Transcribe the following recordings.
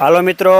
હાલો મિત્રો,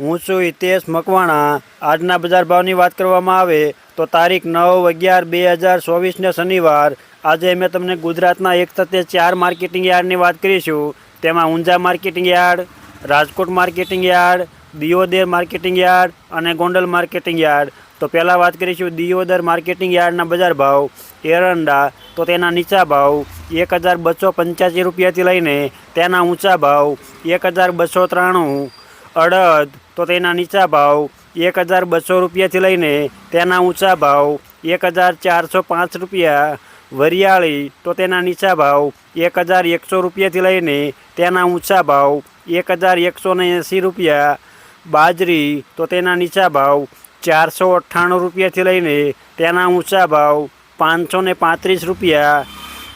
હું છું હિતેશ મકવાણા. આજના બજાર ભાવની વાત કરવામાં આવે તો તારીખ નવ અગિયાર બે હજાર ચોવીસને શનિવાર. આજે મેં તમને ગુજરાતના એક સાથે ચાર માર્કેટિંગ યાર્ડની વાત કરીશું. તેમાં Unjha marketing yard, Rajkot marketing yard, Deodar marketing yard અને ગોંડલ માર્કેટિંગ યાર્ડ. તો પહેલાં વાત કરીશું દિયોદર માર્કેટિંગ યાર્ડના બજાર ભાવ, એરંડા તો તેના નીચા ભાવ, એક હજાર બસો પંચ્યાસી રૂપિયાથી લઈને તેના ઊંચા ભાવ, એક હજાર બસો ત્રાણું, અડદ તો તેના નીચા ભાવ, એક હજાર બસો રૂપિયાથી લઈને તેના ઊંચા ભાવ, એક હજાર ચારસો પાંચ રૂપિયા, વરિયાળી તો તેના નીચા ભાવ, એક હજાર એકસો રૂપિયાથી લઈને તેના ઊંચા ભાવ, એક હજાર એકસો ને એંસી રૂપિયા, બાજરી તો તેના નીચા ભાવ ચારસો અઠ્ઠાણું રૂપિયાથી લઈને તેના ઊંચા ભાવ પાંચસો પાંત્રીસ રૂપિયા,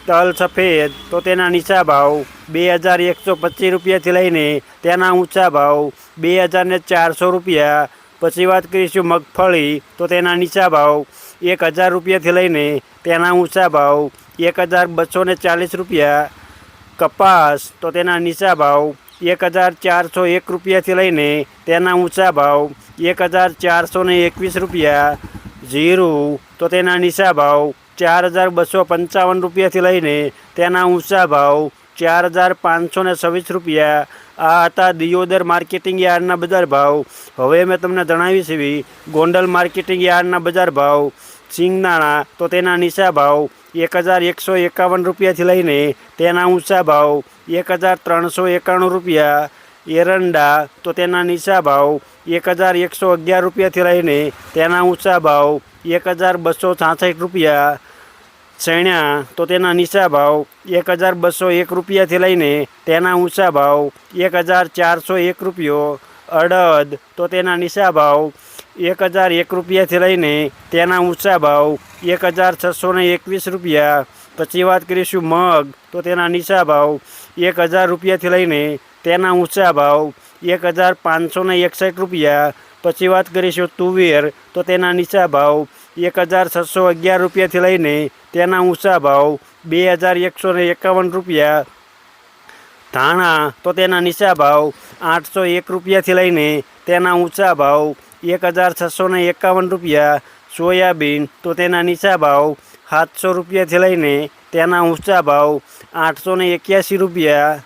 તલ સફેદ, તો તેના નીચા ભાવ બે હજાર એકસો પચીસ રૂપિયાથી લઈને તેના ઊંચા ભાવ બે હજાર ચારસો રૂપિયા. પછી વાત કરીશું મગફળી, તો તેના નીચા ભાવ એક હજાર રૂપિયાથી લઈને તેના ઊંચા ભાવ એક હજાર બસો ચાલીસ રૂપિયા. કપાસ, તો તેના નીચા ભાવ એક હજાર ચારસો એક રૂપિયાથી લઈને તેના ઊંચા ભાવ એક હજાર ચારસો એકવીસ રૂપિયા જીરું તો તેના નીચા ભાવ ચાર હજાર બસો પંચાવન રૂપિયાથી લઈને તેના ઊંચા ભાવ ચાર હજાર પાંચસો છવ્વીસ રૂપિયા. આ હતા દિયોદર માર્કેટિંગ યાર્ડના બજાર ભાવ. હવે મેં તમને જણાવી છે ગોંડલ માર્કેટિંગ યાર્ડના બજાર ભાવ સિંગદાણા તો તેના નીચા ભાવ એક હજાર એકસો એકાવન રૂપિયાથી લઈને તેના ઊંચા ભાવ એક હજાર ત્રણસો એકાણું રૂપિયા. એરંડા, તો તેના નીચા ભાવ એક હજાર એકસો અગિયાર રૂપિયાથી લઈને તેના ઊંચા ભાવ એક હજાર બસો છાસઠ રૂપિયા. ચણ્યા, તો તેના નીચા ભાવ એક હજાર બસો એક રૂપિયાથી લઈને તેના ઊંચા ભાવ એક હજાર ચારસો એક રૂપિયો. અડદ, તો તેના નીચા ભાવ એક હજાર એક રૂપિયાથી લઈને તેના ઊંચા ભાવ એક હજાર છસો ને એકવીસ રૂપિયા. પછી વાત કરીશું મગ, તો તેના નીચા ભાવ એક હજાર રૂપિયાથી લઈને તેના ઊંચા ભાવ એક હજાર પાંચસો ને એકસઠ રૂપિયા. પછી વાત કરીશું તુવેર, તો તેના નીચા ભાવ એક હજાર છસો અગિયાર રૂપિયાથી લઈને તેના ઊંચા ભાવ બે હજાર એકસો ને એકાવન રૂપિયા. ધાણા, તો તેના નીચા ભાવ આઠસો એક રૂપિયાથી લઈને તેના ઊંચા ભાવ એક હજાર છસો ને એકાવન રૂપિયા સોયાબીન, તો તેના નીચા ભાવ સાતસો રૂપિયાથી લઈને તેના ઊંચા ભાવ આઠસો ને એક્યાસી રૂપિયા.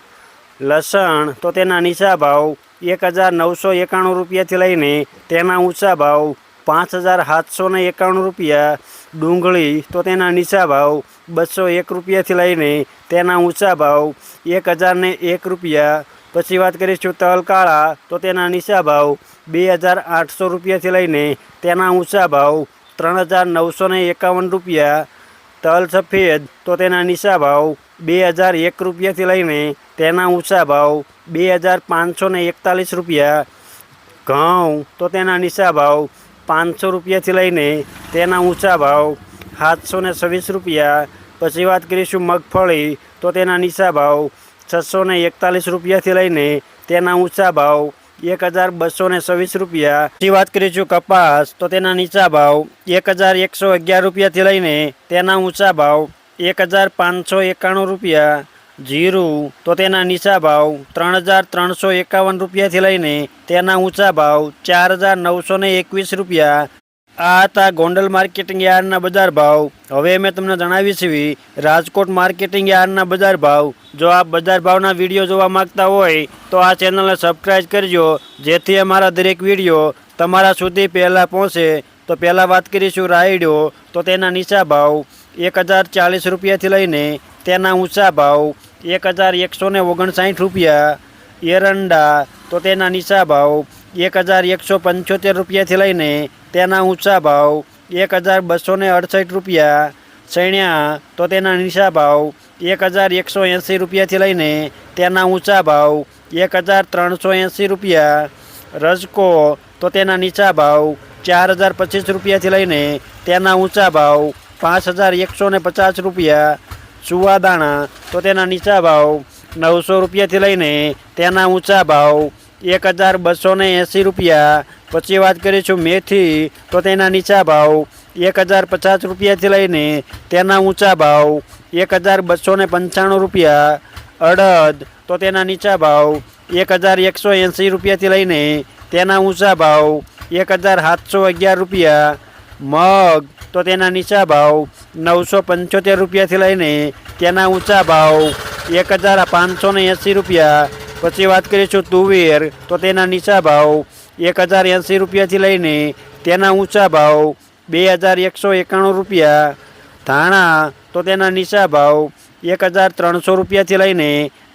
લસણ, તો તેના નીચા ભાવ એક હજાર નવસો એકાણું રૂપિયાથી લઈને તેના ઊંચા ભાવ પાંચ હજાર સાતસો ને એકાણું રૂપિયા. ડુંગળી, તો તેના નીચા ભાવ બસો એક રૂપિયાથી લઈને તેના ઊંચા ભાવ એક હજાર એક રૂપિયા. પછી વાત કરીશું તલ કાળા, તો તેના નીચા ભાવ બે હજાર આઠસો રૂપિયાથી લઈને તેના ઊંચા ભાવ ત્રણ હજાર નવસો એકાવન રૂપિયા. તલ સફેદ, તો તેના નીચા ભાવ બે હજાર એક રૂપિયાથી લઈને તેના ઊંચા ભાવ બે હજાર પાંચસો એકતાલીસ રૂપિયા. ઘઉં, તો તેના નીચા ભાવ પાંચસો રૂપિયાથી લઈને તેના ઊંચા ભાવ સાતસો ને છવ્વીસ રૂપિયા. પછી વાત કરીશું મગફળી, તો તેના નીચા ભાવ છસો ને એકતાલીસ રૂપિયાથી લઈને તેના ઊંચા ભાવ એક હજાર બસો ને છવ્વીસ રૂપિયા. વાત કરીશું કપાસ, તો તેના નીચા ભાવ એક હજાર એકસો અગિયાર રૂપિયાથી લઈને તેના ઊંચા ભાવ એક હજાર પાંચસો એકાણું રૂપિયા. જીરું, તો તેના નીચા ભાવ ત્રણ હજાર ત્રણસો એકાવન રૂપિયાથી લઈને તેના ઊંચા ભાવ ચાર હજાર નવસો એકવીસ રૂપિયા. આ હતા ગોંડલ માર્કેટિંગ યાર્ડના બજાર ભાવ. હવે મેં તમને જણાવી છે રાજકોટ માર્કેટિંગ યાર્ડના બજાર ભાવ. જો આપ બજાર ભાવના વીડિયો જોવા માંગતા હોય, તો આ ચેનલને સબસ્ક્રાઈબ કરજો, જેથી અમારા દરેક વીડિયો તમારા સુધી પહેલાં પહોંચે. તો પહેલાં વાત કરીશું રાયડો, તો તેના નીચા ભાવ, એક હજાર ચાલીસ રૂપિયાથી લઈને તેના ઊંચા ભાવ, એક હજાર એકસો ઓગણસાઠ રૂપિયા. એરંડા, તો તેના નીચા ભાવ એક હજાર એકસો પંચોતેર રૂપિયાથી લઈને તેના ઊંચા ભાવ એક હજાર બસો અડસઠ રૂપિયા, સૈણ્યા તો તેના નીચા ભાવ એક હજાર એકસો એંસી રૂપિયાથી લઈને તેના ઊંચા ભાવ એક હજાર ત્રણસો એંસી રૂપિયા, રજકો તો તેના નીચા ભાવ ચાર હજાર પચીસ રૂપિયાથી લઈને તેના ઊંચા ભાવ પાંચ હજાર એકસો પચાસ રૂપિયા, સુવાદાણા તો તેના નીચા ભાવ નવસો રૂપિયાથી લઈને તેના ઊંચા ભાવ એક હજાર બસો ને એંસી રૂપિયા. પછી વાત કરીશું મેથી, તો તેના નીચા ભાવ એક હજાર પચાસ રૂપિયાથી લઈને તેના ઊંચા ભાવ એક હજાર બસો ને પંચાણું રૂપિયા. અડદ, તો તેના નીચા ભાવ એક હજાર એકસો એંસી રૂપિયાથી લઈને તેના ઊંચા ભાવ એક હજાર સાતસો અગિયાર રૂપિયા. મગ, તો તેના નીચા ભાવ નવસો પંચોતેર રૂપિયાથી લઈને તેના ઊંચા ભાવ એક હજાર પાંચસો ને એંસી રૂપિયા. પછી વાત કરીશું તુવેર, તો તેના નીચા ભાવ એક હજાર એંસી રૂપિયાથી લઈને તેના ઊંચા ભાવ બે હજાર એકસો એકાણું રૂપિયા. ધાણા, તો તેના નીચા ભાવ એક હજાર ત્રણસો રૂપિયાથી લઈને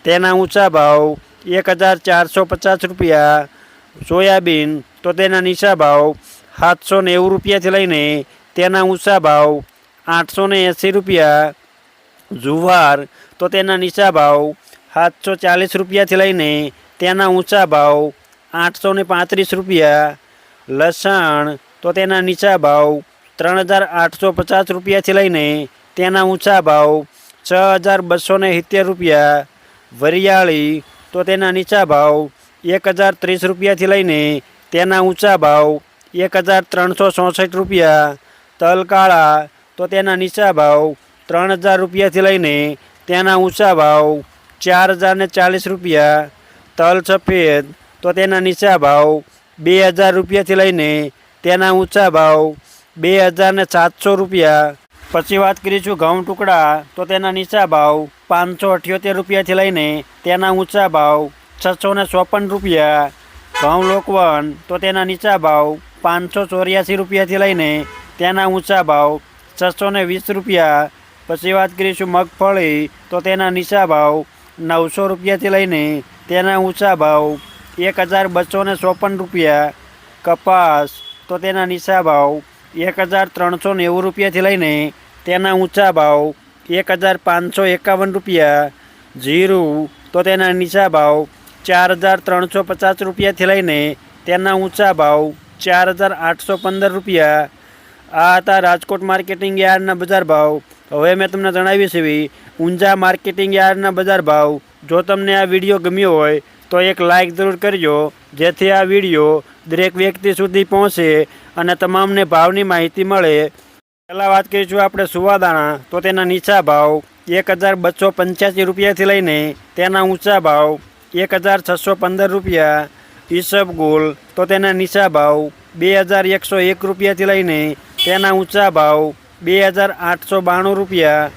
તેના ઊંચા ભાવ એક હજાર ચારસો પચાસ રૂપિયા. સોયાબીન, તો તેના નીચા ભાવ સાતસો નેવું રૂપિયાથી લઈને તેના ઊંચા ભાવ આઠસો ને એંસી રૂપિયા. જુવાર, તો તેના નીચા ભાવ સાતસો ચાલીસ રૂપિયાથી લઈને તેના ઊંચા ભાવ આઠસો પાંત્રીસ રૂપિયા. લસણ તો તેના નીચા ભાવ ત્રણ હજાર આઠસો પચાસ રૂપિયાથી લઈને તેના ઊંચા ભાવ છ હજાર બસો ને સિત્તેર રૂપિયા. વરિયાળી તો તેના નીચા ભાવ એક હજાર ત્રીસ રૂપિયાથી લઈને તેના ઊંચા ભાવ એક હજાર ત્રણસો ચોસઠ રૂપિયા. તલકાળા તો તેના નીચા ભાવ ત્રણ હજાર રૂપિયાથી લઈને તેના ઊંચા ભાવ ચાર હજાર ને ચાલીસ રૂપિયા, તલ સફેદ, તો તેના નીચા ભાવ બે હજાર રૂપિયાથી લઈને તેના ઊંચા ભાવ બે હજાર ને સાતસો રૂપિયા. પછી વાત કરીશું ઘઉં ટુકડા, તો તેના નીચા ભાવ પાંચસો અઠ્યોતેર રૂપિયાથી લઈને તેના ઊંચા ભાવ છસો ને ચોપન રૂપિયા. ઘઉં લોકવન, તો તેના નીચા ભાવ પાંચસો ચોર્યાસી રૂપિયાથી લઈને તેના ઊંચા ભાવ છસો વીસ રૂપિયા. પછી વાત કરીશું મગફળી, તો તેના નીચા ભાવ નવસો રૂપિયાથી લઈને તેના ઊંચા ભાવ એક હજાર બસો ને ચોપન રૂપિયા, કપાસ તો તેના નીચા ભાવ એક હજાર ત્રણસો નેવું રૂપિયાથી લઈને તેના ઊંચા ભાવ એક હજાર પાંચસો એકાવન રૂપિયા, જીરું તો તેના નીચા ભાવ ચાર હજાર ત્રણસો પચાસ રૂપિયાથી લઈને તેના ઊંચા ભાવ ચાર હજાર આઠસો પંદર રૂપિયા. આ હતા રાજકોટ માર્કેટિંગ યાર્ડના બજાર ભાવ. હવે મેં તમને જણાવ્યું છે ઊંઝા માર્કેટિંગ યાર્ડના બજાર ભાવ. જો તમને આ વીડિયો ગમ્યો હોય, તો એક લાઇક જરૂર કરજો, જેથી આ વીડિયો દરેક વ્યક્તિ સુધી પહોંચે અને તમામને ભાવની માહિતી મળે. પહેલાં વાત કરીશું આપણે સુવાદાણા, તો તેના નીચા ભાવ એક હજાર બસો પંચ્યાસી રૂપિયાથી લઈને તેના ઊંચા ભાવ એક હજાર છસો પંદર રૂપિયા. ઈસબગુલ તો તેના નીચા ભાવ બે હજાર એકસો એક રૂપિયાથી લઈને તેના ઊંચા ભાવ બે હજાર આઠસો બાણું રૂપિયા.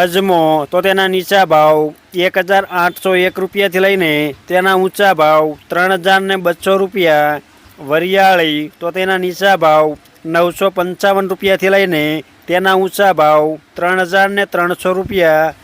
અજમો, તો તેના નીચા ભાવ એક હજાર આઠસો એક રૂપિયાથી લઈને તેના ઊંચા ભાવ ત્રણ હજાર ને બસો રૂપિયા. વરિયાળી, તો તેના નીચા ભાવ નવસો પંચાવન રૂપિયાથી લઈને તેના ઊંચા ભાવ ત્રણ હજાર ને ત્રણસો રૂપિયા.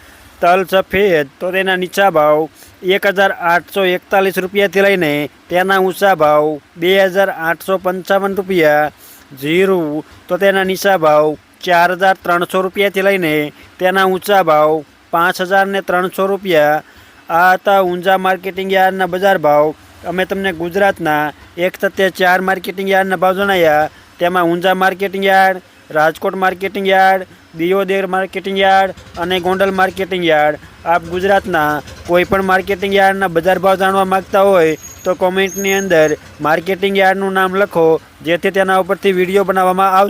તલ સફેદ, તો તેના નીચા ભાવ એક હજાર આઠસો એકતાલીસ રૂપિયાથી લઈને તેના ઊંચા ભાવ બે હજાર આઠસો પંચાવન રૂપિયા. જીરું, તો તેના નીચા ભાવ ચાર હજાર ત્રણસો રૂપિયાથી લઈને તેના ઊંચા ભાવ પાંચ હજાર ને ત્રણસો રૂપિયા. આ હતા ઊંઝા માર્કેટિંગ યાર્ડના બજાર ભાવ. અમે તમને ગુજરાતના એક સત્ય ચાર માર્કેટિંગ યાર્ડના ભાવ જણાવ્યા તેમાં Unjha marketing yard, Rajkot marketing yard, Deodar marketing yard અને ગોંડલ માર્કેટિંગ યાર્ડ. આપ ગુજરાતના કોઈ પણ માર્કેટિંગ યાર્ડના બજાર ભાવ જાણવા માગતા હોય તો કોમેન્ટની અંદર માર્કેટિંગ યાર્ડનું નામ લખો, જેથી તેના ઉપરથી વીડિયો બનાવવામાં આવશે.